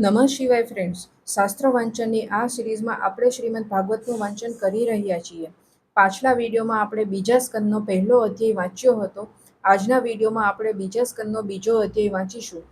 નમઃ શિવાય ફ્રેન્ડ્સ શાસ્ત્ર વાંચનની આ સિરીઝમાં આપણે શ્રીમદ ભાગવતનું વાંચન કરી રહ્યા છીએ. પાછલા વિડીયોમાં આપણે બીજા સ્કંદનો પહેલો અધ્યાય વાંચ્યો હતો. આજના વિડીયોમાં આપણે બીજા સ્કંદનો બીજો અધ્યાય વાંચીશું.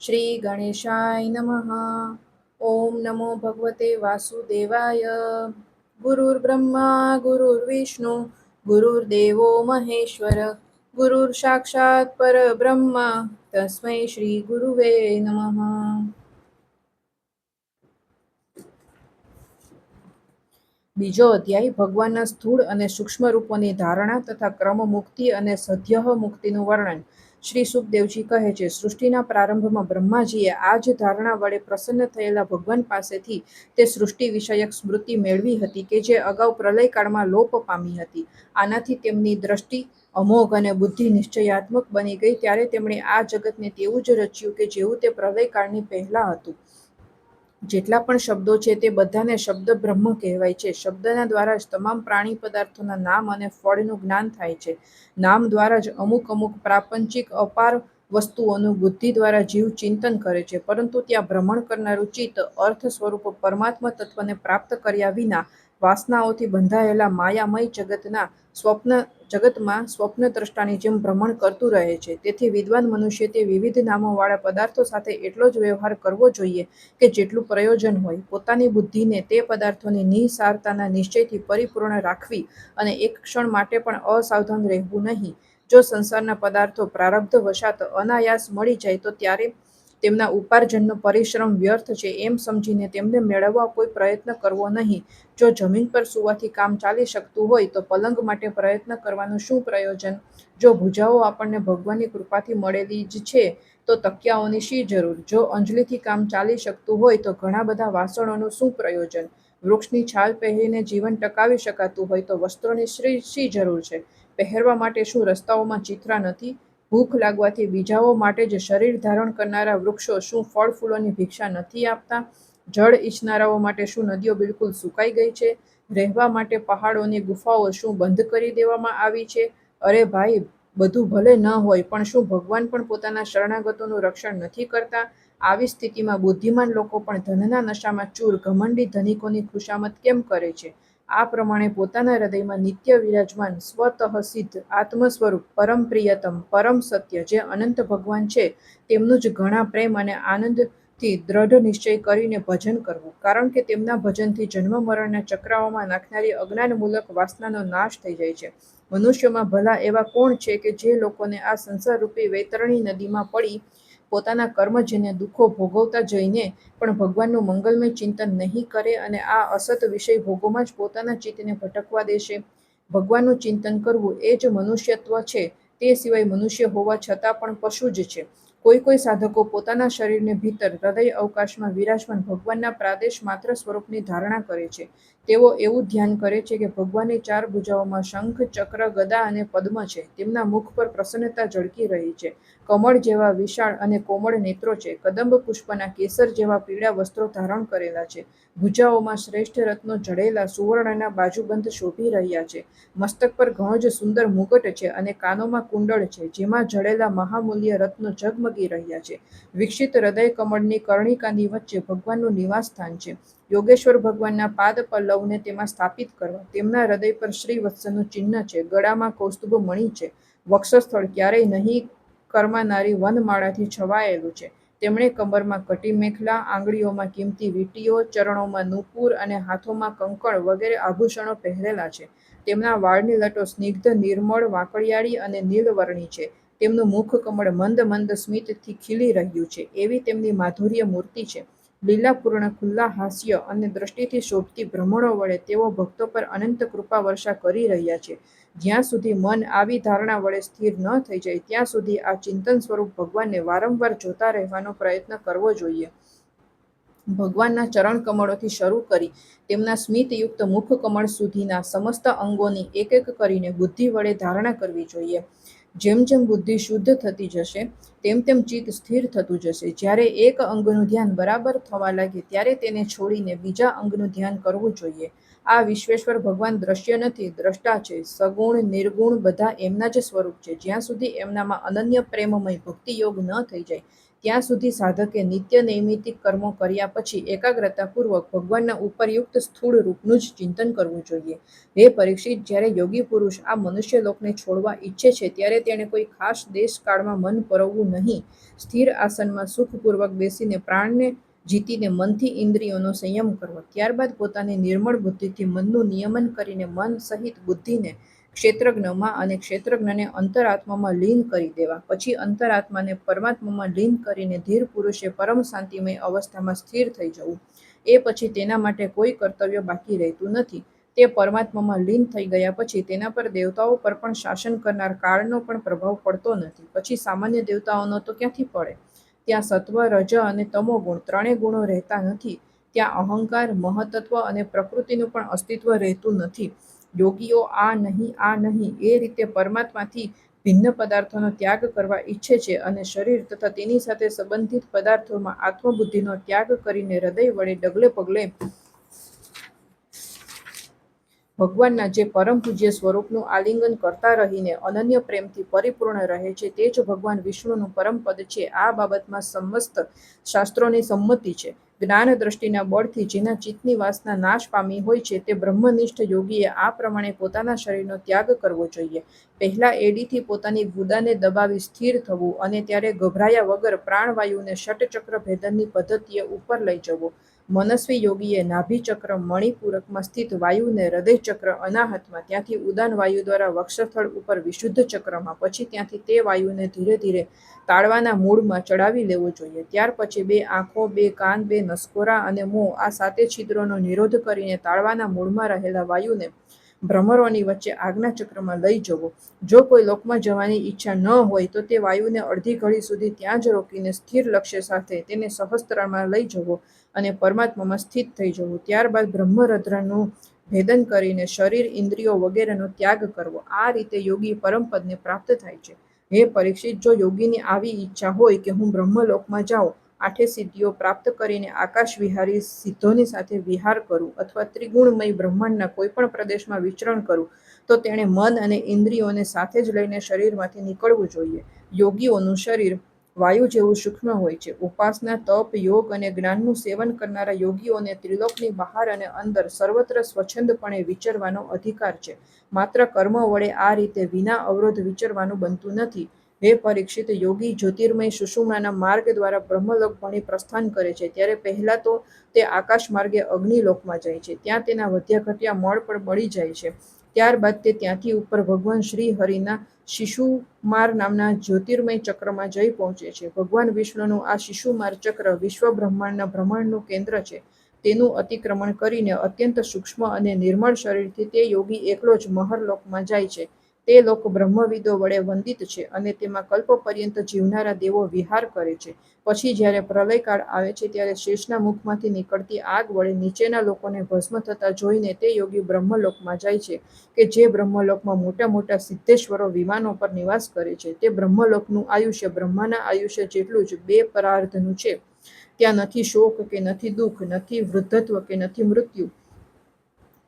શ્રી ગણેશાય નમઃ. ઓમ નમો ભગવતે વાસુદેવાય. ગુરુર બ્રહ્મા ગુરુર વિષ્ણુ ગુરુર્દેવો મહેશ્વર. ગુરુર સાક્ષાત પરબ્રહ્મા. તસ્મૈ શ્રી ગુરુવે નમઃ. બીજો અધ્યાય, ભગવાનના સ્થૂળ અને સૂક્ષ્મ રૂપોની ધારણા તથા ક્રમ મુક્તિ અને સદ્યહ મુક્તિનું વર્ણન. શ્રી સુખદેવજી કહે છે, સૃષ્ટિના પ્રારંભમાં બ્રહ્માજીએ આ જ ધારણા વડે પ્રસન્ન થયેલા ભગવાન પાસેથી તે સૃષ્ટિ વિષયક સ્મૃતિ મેળવી હતી કે જે અગાઉ પ્રલયકાળમાં લોપ પામી હતી. આનાથી તેમની દ્રષ્ટિ અમોઘ અને બુદ્ધિ નિશ્ચયાત્મક બની ગઈ, ત્યારે તેમણે આ જગતને તેવું જ રચ્યું કે જેવું તે પ્રલયકાળની પહેલાં હતું. જેટલા પણ શબ્દો છે તે બધાને શબ્દ બ્રહ્મ કહેવાય છે. શબ્દના દ્વારા જ તમામ પ્રાણી પદાર્થોના નામ અને ફળનું જ્ઞાન થાય છે. નામ દ્વારા જ અમુક અમુક પ્રાપંચિક અપાર વસ્તુઓનું બુદ્ધિ દ્વારા જીવ ચિંતન કરે છે. પરંતુ ત્યાં ભ્રમણ કરનારું ચિત્ત અર્થ સ્વરૂપ પરમાત્મા તત્વને પ્રાપ્ત કર્યા વિના વાસનાઓથી બંધાયેલા માયામય જગતના સ્વપ્ન, જગતમાં સ્વપ્ન દ્રષ્ટાની જેમ ભ્રમણ કરતું રહે છે. તેથી વિદ્વાન મનુષ્ય તે વિવિધ નામોવાળા પદાર્થો સાથે એટલો જ વ્યવહાર કરવો જોઈએ કે જેટલું પ્રયોજન હોય. પોતાની બુદ્ધિને તે પદાર્થોની નિસારતાના નિશ્ચયથી પરિપૂર્ણ રાખવી અને એક ક્ષણ માટે પણ અસાવધાન રહેવું નહીં. જો સંસારના પદાર્થો પ્રારબ્ધ વશાત અનાયાસ મળી જાય તો ત્યારે તેમના ઉપાર્જનનો પરિશ્રમ વ્યર્થ છે એમ સમજીને તેમને મેળવવા કોઈ પ્રયત્ન કરવો નહીં. જો જમીન પર સૂવાથી કામ ચાલી શકતું હોય તો પલંગ માટે પ્રયત્ન કરવાનું શું પ્રયોજન? જો ભૂજાઓ આપણને ભગવાનની કૃપાથી મળેલી જ છે, તો તકિયાઓની શી જરૂર? જો અંજલિથી કામ ચાલી શકતું હોય તો ઘણા બધા વાસણોનું શું પ્રયોજન? વૃક્ષની છાલ પહેરીને જીવન ટકાવી શકાતું હોય તો વસ્ત્રોની શ્રી શી જરૂર છે? પહેરવા માટે શું રસ્તાઓમાં ચિત્રા નથી? ભૂખ લાગવાથી બીજાઓ માટે જ શરીર ધારણ કરનારા વૃક્ષો શું ફળ ફૂલોની ભિક્ષા નથી આપતા? જળ ઈચ્છનારાઓ માટે શું નદીઓ બિલકુલ સુકાઈ ગઈ છે? રહેવા માટે પહાડોની ગુફાઓ શું બંધ કરી દેવામાં આવી છે? અરે ભાઈ, બધું ભલે ન હોય, પણ શું ભગવાન પણ પોતાના શરણાગતોનું રક્ષણ નથી કરતા? આવી સ્થિતિમાં બુદ્ધિમાન લોકો પણ ધનના નશામાં ચૂર ઘમંડી ધનિકોની ખુશામત કેમ કરે છે? આ પ્રમાણે પોતાના હૃદયમાં નિત્ય વિરાજમાન સ્વતઃ સિદ્ધ આત્મ સ્વરૂપ પરમ પ્રિયતમ, પરમ સત્ય જે અનંત ભગવાન છે, તેમનું જ ઘણા પ્રેમ અને આનંદથી દ્રઢ નિશ્ચય કરીને ભજન કરવું. કારણ કે તેમના ભજનથી જન્મ મરણના ચક્રાઓમાં નાખનારી અજ્ઞાનમૂલક વાસનાનો નાશ થઈ જાય છે. મનુષ્યમાં ભલા એવા કોણ છે કે જે લોકોને આ સંસાર રૂપી વૈતરણી નદીમાં પડી પોતાના કર્મજન્ય દુઃખો ભોગવતા જઈને પણ ભગવાનનું મંગલમય ચિંતન નહીં કરે અને આ અસત વિષય ભોગોમાં જ પોતાના ચિત્તને ભટકવા દેશે. ભગવાનનું ચિંતન કરવું એ જ મનુષ્યત્વ છે. તે સિવાય મનુષ્ય હોવા છતાં પણ પશુ જ છે. કોઈ કોઈ સાધકો પોતાના શરીરને ભીતર હૃદય અવકાશમાં વિરાજમાન ભગવાનના પ્રાદેશ માત્ર સ્વરૂપની ધારણા કરે છે. તેઓ એવું ધ્યાન કરે છે કે ભગવાનની ચાર ભુજાઓમાં શંખ, ચક્ર, ગદા અને પદ્મ છે. તેમના મુખ પર પ્રસન્નતા ઝળકી રહી છે. કમળ જેવા વિશાળ અને કોમળ નેત્રો છે. કદંબ પુષ્પના કેસર જેવા પીળા વસ્ત્રો ધારણ કરેલા છે. ભુજાઓમાં શ્રેષ્ઠ રત્નો જડેલા સુવર્ણના બાજુબંધ શોભી રહ્યા છે. મસ્તક પર ઘણો જ સુંદર મુગટ છે અને કાનોમાં કુંડળ છે, જેમાં જડેલા મહામૂલ્ય રત્નો ઝગમગી રહ્યા છે. વિકસિત હૃદય કમળની કર્ણિકાની વચ્ચે ભગવાનનું નિવાસ છે. યોગેશ્વર ભગવાનના પાદ પલ્લવને તેમાં સ્થાપિત કરવા તેમના હૃદય પર શ્રી વત્સનું ચિહ્ન છે. ગળામાં કૌસ્તુભ મણી છે. વક્ષસ્થળ ક્યારેય નહીં કરમાનારી વનમાળાથી છવાયેલું છે. તેમણે કમરમાં કટી મેખલા, આંગળીઓમાં કિંમતી વીંટીઓ, ચરણોમાં નુપુર અને હાથોમાં કંકણ વગેરે આભૂષણો પહેરેલા છે. તેમના વાળની લટો સ્નિગ્ધ, નિર્મળ વાંકડિયાળી અને નીલવર્ણી છે. તેમનું મુખ કમળ મંદ મંદ સ્મિતથી ખીલી રહ્યું છે. એવી તેમની માધુર્ય મૂર્તિ છે. લીલાપૂર્ણ ખુલ્લા હાસ્ય અને દ્રષ્ટિથી શોભતી ભ્રમણો વડે તેઓ ભક્તો પર અનંત કૃપા વર્ષા કરી રહ્યા છે. જ્યાં સુધી મન આવી ધારણા વડે સ્થિર ન થઈ જાય, ત્યાં સુધી આ ચિંતન સ્વરૂપ ભગવાનને વારંવાર જોતા રહેવાનો પ્રયત્ન કરવો જોઈએ. ભગવાનના ચરણ કમળોથી શરૂ કરી તેમના સ્મિતયુક્ત મુખ કમળ સુધીના સમસ્ત અંગોની એક એક કરીને બુદ્ધિ વડે ધારણા કરવી જોઈએ. જેમ જેમ બુદ્ધિ શુદ્ધ થતી જશે, તેમ તેમ ચિત્ત સ્થિર થતું જશે. જ્યારે એક અંગનું ધ્યાન બરાબર થવા લાગે, ત્યારે તેને છોડીને બીજા અંગનું ધ્યાન કરવું જોઈએ. આ વિશ્વેશ્વર ભગવાન દ્રશ્ય નથી, દ્રષ્ટા છે. સગુણ, નિર્ગુણ બધા એમના જ સ્વરૂપ છે. જ્યાં સુધી એમનામાં અનન્ય પ્રેમમય ભક્તિ યોગ ન થઈ જાય ત્યાં સુધી સાધકે નિત્ય નૈમિતિક કર્મો કર્યા પછી એકાગ્રતાપૂર્વક ભગવાનના ઉપરયુક્ત સ્થૂળ રૂપનું જ ચિંતન કરવું જોઈએ. હે પરીક્ષિત, જ્યારે યોગી પુરુષ આ મનુષ્ય લોકને છોડવા ઈચ્છે છે, ત્યારે તેણે કોઈ ખાસ દેશ કાળમાં મન પરવવું નહીં. સ્થિર આસનમાં સુખપૂર્વક બેસીને પ્રાણને જીતીને મનથી ઇન્દ્રિયોનો સંયમ કરવો. ત્યારબાદ પોતાની નિર્મળ બુદ્ધિથી મનનું નિયમન કરીને મન સહિત બુદ્ધિને ક્ષેત્રજ્ઞમાં અને ક્ષેત્રજ્ઞને અંતરાત્મામાં લીન કરી દેવા. પછી અંતરાત્માને પરમાત્મામાં લીન કરીને ધીર પુરુષે પરમ શાંતિમય અવસ્થામાં સ્થિર થઈ જવું. એ પછી તેના માટે કોઈ કર્તવ્ય બાકી રહેતું નથી. તે પરમાત્મામાં લીન થઈ ગયા પછી તેના પર દેવતાઓ પર પણ શાસન કરનાર કાળનો પણ પ્રભાવ પડતો નથી. પછી સામાન્ય દેવતાઓનો તો ક્યાંથી પડે? ત્યાં સત્વ, રજ અને તમો ગુણ ત્રણેય ગુણો રહેતા નથી. ત્યાં અહંકાર, મહતત્વ અને પ્રકૃતિનું પણ અસ્તિત્વ રહેતું નથી. યોગીઓ આ નહીં આ નહીં, એ રીતે પરમાત્માથી ભિન્ન પદાર્થોનો ત્યાગ કરવા ઈચ્છે છે અને શરીર તથા તેની સાથે સંબંધિત પદાર્થોમાં આત્મબુદ્ધિનો ત્યાગ કરીને હૃદય વડે ડગલે પગલે ભગવાનના જે પરમ પૂજ્ય સ્વરૂપનું આલિંગન કરતા રહીને અનન્ય પ્રેમથી પરિપૂર્ણ રહે છે, તે જ ભગવાન વિષ્ણુનું પરમ પદ છે. આ બાબતમાં સમસ્ત શાસ્ત્રોની સંમતિ છે. જ્ઞાન દ્રષ્ટિના બળથી જેના ચિત્તની વાસના નાશ પામી હોય છે તે બ્રહ્મનિષ્ઠ યોગીએ આ પ્રમાણે પોતાના શરીરનો ત્યાગ કરવો જોઈએ. પહેલા એડીથી પોતાની ગુદાને દબાવી સ્થિર થવું અને ત્યારે ગભરાયા વગર પ્રાણવાયુને ષટચક્ર ભેદનની પદ્ધતિએ ઉપર લઈ જવો. મનસ્વી યોગીએ નાભિચક્ર મણિપૂરકમાં સ્થિત વાયુને હૃદયચક્ર અનાહતમાં ત્યાંથી ઉદાન વાયુ દ્વારા વક્ષસ્થળ ઉપર વિશુદ્ધ ચક્રમાં, પછી ત્યાંથી તે વાયુને ધીરે ધીરે તાળવાના મૂળમાં ચડાવી લેવો જોઈએ. ત્યાર પછી બે આંખો, બે કાન, બે નસકોરા અને મોં આ સાતે છિદ્રોનો નિરોધ કરીને તાળવાના મૂળમાં રહેલા વાયુને ભ્રમરોની વચ્ચે આજ્ઞા ચક્રમાં લઈ જવો. જો કોઈ લોકમાં જવાની ઈચ્છા ન હોય તો તે વાયુને અડધી ઘડી સુધી ત્યાં જ રોકીને સ્થિર લક્ષ્ય સાથે તેને સહસ્ત્રમાં લઈ જવો અને પરમાત્મામાં સ્થિત થઈ જવું. ત્યારબાદ બ્રહ્મરદ્રનું ભેદન કરીને શરીર, ઇન્દ્રિયો વગેરેનો ત્યાગ કરવો. આ રીતે યોગી પરમપદને પ્રાપ્ત થાય છે. હે પરીક્ષિત, જો યોગીની આવી ઈચ્છા હોય કે હું બ્રહ્મલોકમાં જાઉં આઠે સિદ્ધિઓ પ્રાપ્ત કરીને આકાશ વિહારી સિદ્ધોની સાથે વિહાર કરું અથવા ત્રિગુણમય બ્રહ્માંડના કોઈ પણ પ્રદેશમાં વિચરણ કરું, તો તેણે મન અને ઇન્દ્રિયોને સાથે જ લઈને શરીરમાંથી નીકળવું જોઈએ. યોગીઓનું શરીર વાયુ જેવું સૂક્ષ્મ હોય છે. ઉપાસના, તપ, યોગ અને જ્ઞાનનું સેવન કરનારા યોગીઓને ત્રિલોકની બહાર અને અંદર સર્વત્ર સ્વચ્છંદપણે વિચરવાનો અધિકાર છે. માત્ર કર્મ વડે આ રીતે વિના અવરોધ વિચરવાનું બનતું નથી. હે પરીક્ષિત યોગી જ્યોતિર્મય સુષુમાના માર્ગ દ્વારા બ્રહ્મલોક ભણી પ્રસ્થાન કરે છે. ત્યારે પહેલા તો તે આકાશ માર્ગે અગ્નિલોકમાં જાય છે. ત્યાં તેના વધ્યા ઘટ્યા મળ પણ મળી જાય છે. ત્યારબાદ તે ત્યાંથી ઉપર ભગવાન શ્રી હરિના શિશુમાર નામના જ્યોતિર્મય ચક્રમાં જઈ પહોંચે છે. ભગવાન વિષ્ણુનું આ શિશુમાર ચક્ર વિશ્વ બ્રહ્માંડના ભ્રમણનું કેન્દ્ર છે. તેનું અતિક્રમણ કરીને અત્યંત સૂક્ષ્મ અને નિર્મળ શરીરથી તે યોગી એકલો જ મહરલોકમાં જાય છે. તે લોક બ્રહ્મવિદો વડે વંદિત છે અને તેમાં કલ્પ પર્યંત જીવનારા દેવો વિહાર કરે છે. પછી જ્યારે પ્રલયકાળ આવે છે ત્યારે શેષના મુખમાંથી નીકળતી આગ વડે નીચેના લોકોને ભસ્મ થતા જોઈને તે યોગી બ્રહ્મલોકમાં જાય છે કે જે બ્રહ્મલોકમાં મોટા મોટા સિદ્ધેશ્વરો વિમાનો પર નિવાસ કરે છે. તે બ્રહ્મલોકનું આયુષ્ય બ્રહ્માના આયુષ્ય જેટલું જ બે પરાર્ધનું છે. ત્યાં નથી શોક કે નથી દુઃખ, નથી વૃદ્ધત્વ કે નથી મૃત્યુ.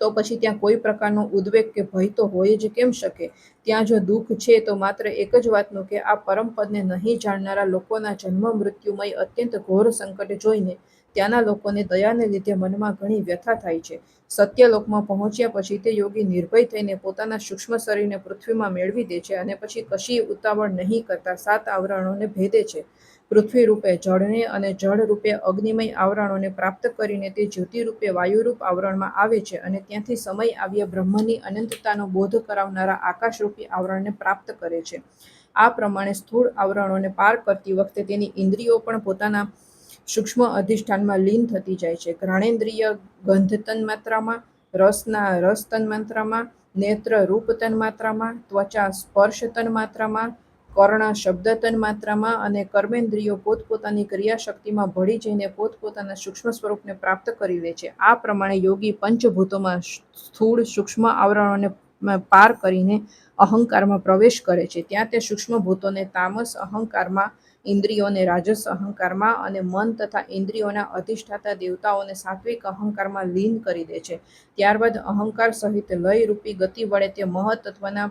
તો પછી ત્યાં કોઈ પ્રકારનો ઉદ્વેગ કે ભય તો હોય જ કેમ શકે? ત્યાં જો દુઃખ છે તો માત્ર એક જ વાતનું કે આ પરમપદને નહીં જાણનારા લોકોના જન્મ મૃત્યુમય અત્યંત ઘોર સંકટ જોઈને ત્યાંના લોકોને દયાને લીધે મનમાં ઘણી વ્યથા થાય છે. સત્યલોકમાં પહોંચ્યા પછી તે યોગી નિર્ભય થઈને પોતાના સૂક્ષ્મ શરીરને પૃથ્વીમાં મેળવી દે છે અને પછી કશી ઉતાવળ નહીં કરતા સાત આવરણોને ભેદે છે. પૃથ્વી રૂપે જળને અને જળ રૂપે અગ્નિમય આવરણોને પ્રાપ્ત કરીને તે જ્યોતિ રૂપે વાયુરૂપ આવરણમાં આવે છે અને ત્યાંથી સમય આવ્યા બ્રહ્મની અનંતતાનો બોધ કરાવનારા આકાશરૂપી આવરણને પ્રાપ્ત કરે છે. આ પ્રમાણે સ્થૂળ આવરણોને પાર કરતી વખતે તેની ઇન્દ્રિયો પણ પોતાના સૂક્ષ્મ અધિષ્ઠાનમાં લીન થતી જાય છે. ઘ્રાણેન્દ્રિય ગંધ તન્માત્રામાં રસના રસ તન્માત્રામાં નેત્ર રૂપ તન્માત્રામાં ત્વચા સ્પર્શ તન્માત્રામાં કર્ણ શબ્દ તન્માત્રામાં અને કર્મેન્દ્રિયો પોતપોતાની ક્રિયાશક્તિમાં ભળી જઈને પોતપોતાના સૂક્ષ્મ સ્વરૂપને પ્રાપ્ત કરી લે છે. આ પ્રમાણે યોગી પંચભૂતોમાં સ્થૂળ સૂક્ષ્મ આવરણોને પાર કરીને અહંકારમાં પ્રવેશ કરે છે. ત્યાં તે સૂક્ષ્મ ભૂતોને તામસ અહંકારમાં ઇન્દ્રિયોને રાજસ અહંકારમાં અને મન તથા ઇન્દ્રિયોના અધિષ્ઠાતા દેવતાઓને સાત્વિક અહંકારમાં લીન કરી દે છે. ત્યારબાદ અહંકાર સહિત લય રૂપી ગતિ વડે તે મહત્તત્વના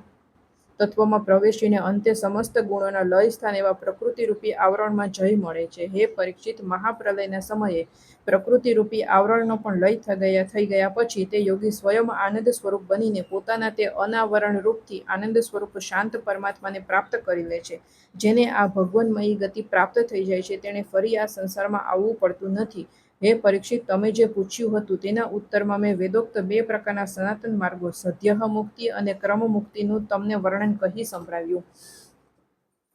તત્વમાં પ્રવેશીને અંતે સમસ્ત ગુણોના લય સ્થાન એવા પ્રકૃતિરૂપી આવરણમાં જય મળે છે. હે પરીક્ષિત મહાપ્રલયના સમયે પ્રકૃતિરૂપી આવરણનો પણ લય થઈ ગયા થઈ ગયા પછી તે યોગી સ્વયં આનંદ સ્વરૂપ બનીને પોતાના તે અનાવરણ રૂપથી આનંદ સ્વરૂપ શાંત પરમાત્માને પ્રાપ્ત કરી લે છે. જેને આ ભગવાનમયી ગતિ પ્રાપ્ત થઈ જાય છે, તેણે ફરી આ સંસારમાં આવવું પડતું નથી. હે પરીક્ષિત, તમે જે પૂછ્યું હતું તેના ઉત્તરમાં મેં વેદોક્ત બે પ્રકારના સનાતન માર્ગો, સદ્યહ મુક્તિ અને ક્રમ મુક્તિનું તમને વર્ણન કહી સંભળાવ્યું.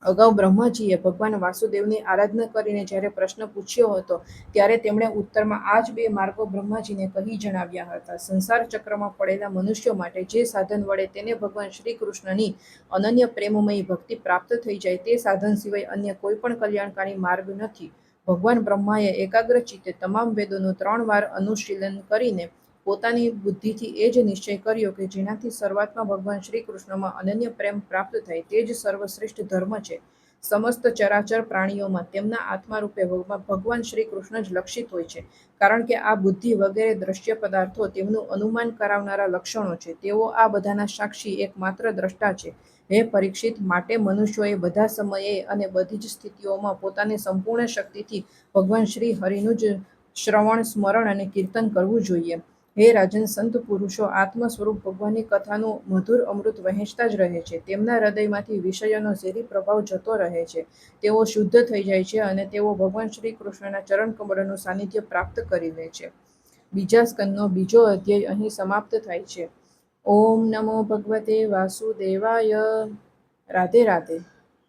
અગાઉ બ્રહ્માજીએ ભગવાન વાસુદેવની આરાધના કરીને જ્યારે પ્રશ્ન પૂછ્યો હતો, ત્યારે તેમણે ઉત્તરમાં આ જ બે માર્ગો બ્રહ્માજીને કહી જણાવ્યા હતા. સંસાર ચક્રમાં પડેલા મનુષ્યો માટે જે સાધન વડે તેને ભગવાન શ્રી કૃષ્ણની અનન્ય પ્રેમમયી ભક્તિ પ્રાપ્ત થઈ જાય તે સાધન સિવાય અન્ય કોઈ પણ કલ્યાણકારી માર્ગ નથી. ભગવાન બ્રહ્માએ એકાગ્ર ચિત્તે તમામ વેદોનું ત્રણ વાર અનુશીલન કરીને પોતાની બુદ્ધિથી એ જ નિશ્ચય કર્યો કે જેનાથી શરૂઆતમાં ભગવાન શ્રી કૃષ્ણમાં અનન્ય પ્રેમ પ્રાપ્ત થાય તે જ સર્વશ્રેષ્ઠ ધર્મ છે. સમસ્ત ચરાચર પ્રાણીઓમાં તેમના આત્મા રૂપે ભગવાન ભગવાન શ્રી કૃષ્ણ જ લક્ષિત હોય છે. કારણ કે આ બુદ્ધિ વગેરે દ્રશ્ય પદાર્થો તેમનું અનુમાન કરાવનારા લક્ષણો છે. તેઓ આ બધાના સાક્ષી એકમાત્ર દ્રષ્ટા છે. હે પરીક્ષિત, માટે મનુષ્યોએ બધા સમયે અને બધી જ સ્થિતિઓમાં પોતાની સંપૂર્ણ શક્તિથી ભગવાન શ્રી હરિનું જ શ્રવણ, સ્મરણ અને કીર્તન કરવું જોઈએ. હે રાજન સંત પુરુષો આત્મ સ્વરૂપ ભગવાનની કથાનું મધુર અમૃત વહેંચતા જ રહે છે. તેમના હૃદયમાંથી વિષયોનો ઝેરી પ્રભાવ જતો રહે છે. તેઓ શુદ્ધ થઈ જાય છે અને તેઓ ભગવાન શ્રી કૃષ્ણના ચરણ કમળનું સાનિધ્ય પ્રાપ્ત કરી લે છે. બીજા સ્કંદનો બીજો અધ્યાય અહીં સમાપ્ત થાય છે. ઓમ નમો ભગવતે વાસુદેવાય. રાધે રાધે.